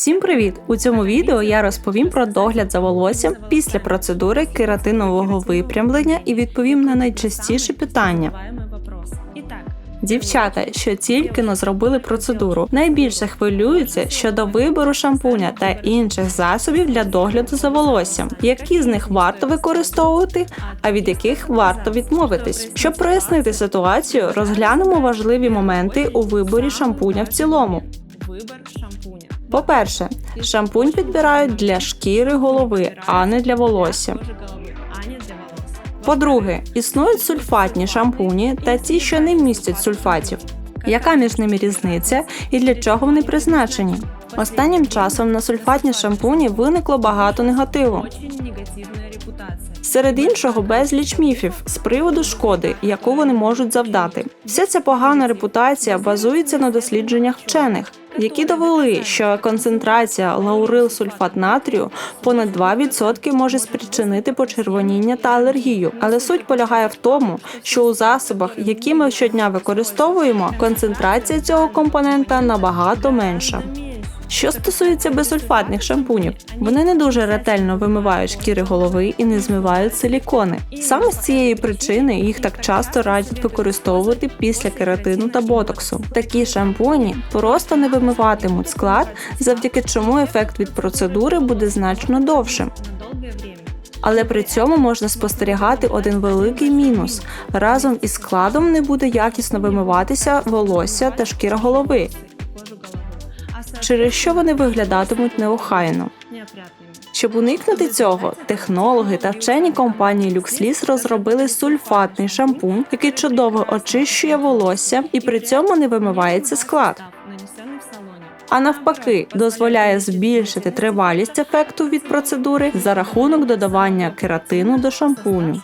Всім привіт! У цьому відео я розповім про догляд за волоссям після процедури кератинового випрямлення і відповім на найчастіші питання. Дівчата, що тільки но зробили процедуру, найбільше хвилюються щодо вибору шампуня та інших засобів для догляду за волоссям, які з них варто використовувати, а від яких варто відмовитись. Щоб прояснити ситуацію, розглянемо важливі моменти у виборі шампуня в цілому. Вибір шампуня. По-перше, шампунь підбирають для шкіри голови, а не для волосся. По-друге, існують сульфатні шампуні та ті, що не містять сульфатів. Яка між ними різниця і для чого вони призначені? Останнім часом на сульфатні шампуні виникло багато негативу. Серед іншого безліч міфів з приводу шкоди, яку вони можуть завдати. Вся ця погана репутація базується на дослідженнях вчених, які довели, що концентрація лаурилсульфат натрію понад 2% може спричинити почервоніння та алергію. Але суть полягає в тому, що у засобах, які ми щодня використовуємо, концентрація цього компонента набагато менша. Що стосується безсульфатних шампунів, вони не дуже ретельно вимивають шкіри голови і не змивають силікони. Саме з цієї причини їх так часто радять використовувати після кератину та ботоксу. Такі шампуні просто не вимиватимуть склад, завдяки чому ефект від процедури буде значно довшим. Але при цьому можна спостерігати один великий мінус: разом із складом не буде якісно вимиватися волосся та шкіра голови, через що вони виглядатимуть неохайно. Щоб уникнути цього, технологи та вчені компанії LuxLease розробили сульфатний шампунь, який чудово очищує волосся і при цьому не вимивається склад. А навпаки, дозволяє збільшити тривалість ефекту від процедури за рахунок додавання кератину до шампуню.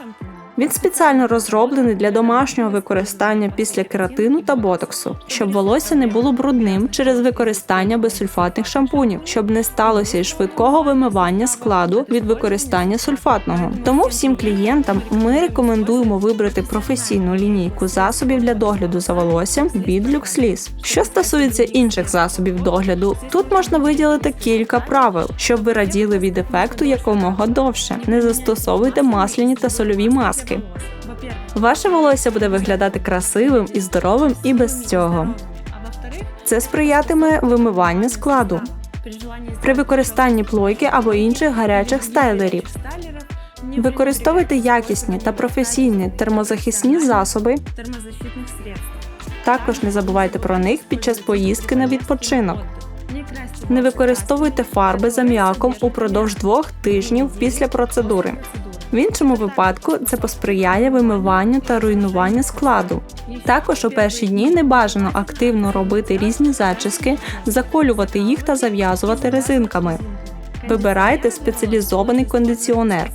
Він спеціально розроблений для домашнього використання після кератину та ботоксу, щоб волосся не було брудним через використання безсульфатних шампунів, щоб не сталося й швидкого вимивання складу від використання сульфатного. Тому всім клієнтам ми рекомендуємо вибрати професійну лінійку засобів для догляду за волоссям від LuxLease. Що стосується інших засобів догляду, тут можна виділити кілька правил, щоб ви раділи від ефекту якомога довше. Не застосовуйте масляні та сольові маски Во-первых. Ваше волосся буде виглядати красивим і здоровим і без цього. А во-вторых, Це сприятиме вимиванню складу при желании при використанні плойки або інших гарячих стайлерів. стайлеров не Використовуйте якісні та професійні термозахисні засоби. термозащитных средств. Також не забувайте про них під час поїздки на відпочинок. Не красьте Не волосы використовуйте фарби з аміаком упродовж двох тижнів після процедури. В іншому випадку це посприяє вимиванню та руйнуванню складу. Також у перші дні не бажано активно робити різні зачіски, заколювати їх та зав'язувати резинками. Вибирайте спеціалізований кондиціонер,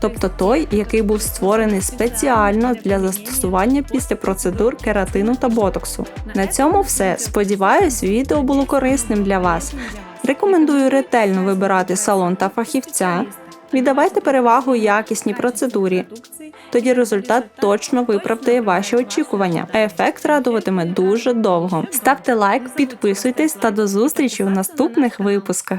тобто той, який був створений спеціально для застосування після процедур кератину та ботоксу. На цьому все. Сподіваюсь, відео було корисним для вас. Рекомендую ретельно вибирати салон та фахівця. Віддавайте перевагу якісній процедурі. Тоді результат точно виправдає ваші очікування, а ефект радуватиме дуже довго. Ставте лайк, підписуйтесь та до зустрічі у наступних випусках.